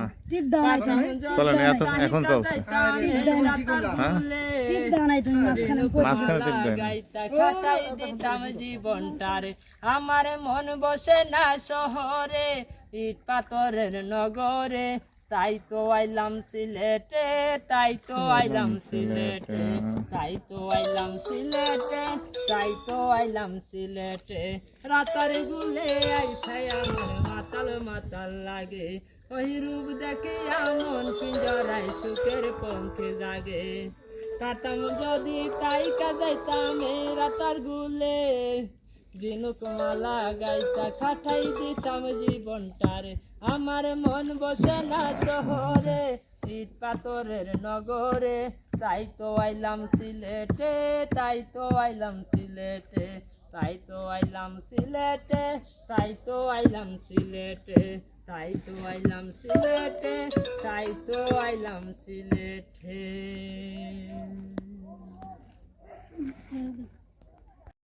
না। টিপ দাও নাই তুমি চলেন এখন। এখন চলছে হ্যাঁ? টিপ দাও নাই তুমি মাঝখানে মাঝখানে টিপ দেন। কাটাই দিতাম জীবনটারে। আমার মন বসে না শহরে ইট পাথরের নগরে। তাই তো আইলাম সিলেটে তাই তো আইলাম সিলেটে। তাই তো আইলাম সিলেটে তাই তো আইলাম সিলেটে। রাতার গুলে আইসাই আমার মাতাল মাতাল লাগে। ওই রূপ দেখে আমন পিঞ্জরায় সুখের পঙ্খে জাগে। কাটাম যদি তাই কাজাইতাম রাতার গুলে। ঝিনুক মালা গাইতা খাটাই দিতাম জীবনটারে। আমার মন বসে না শহরে, ইট পাথরের নগরে। তাই তো আইলাম সিলেটে, তাই তো আইলাম সিলেটে। তাই তো আইলাম সিলেটে, তাই তো আইলাম সিলেটে। তাই তো আইলাম সিলেটে তাই তো আইলাম সিলেটে।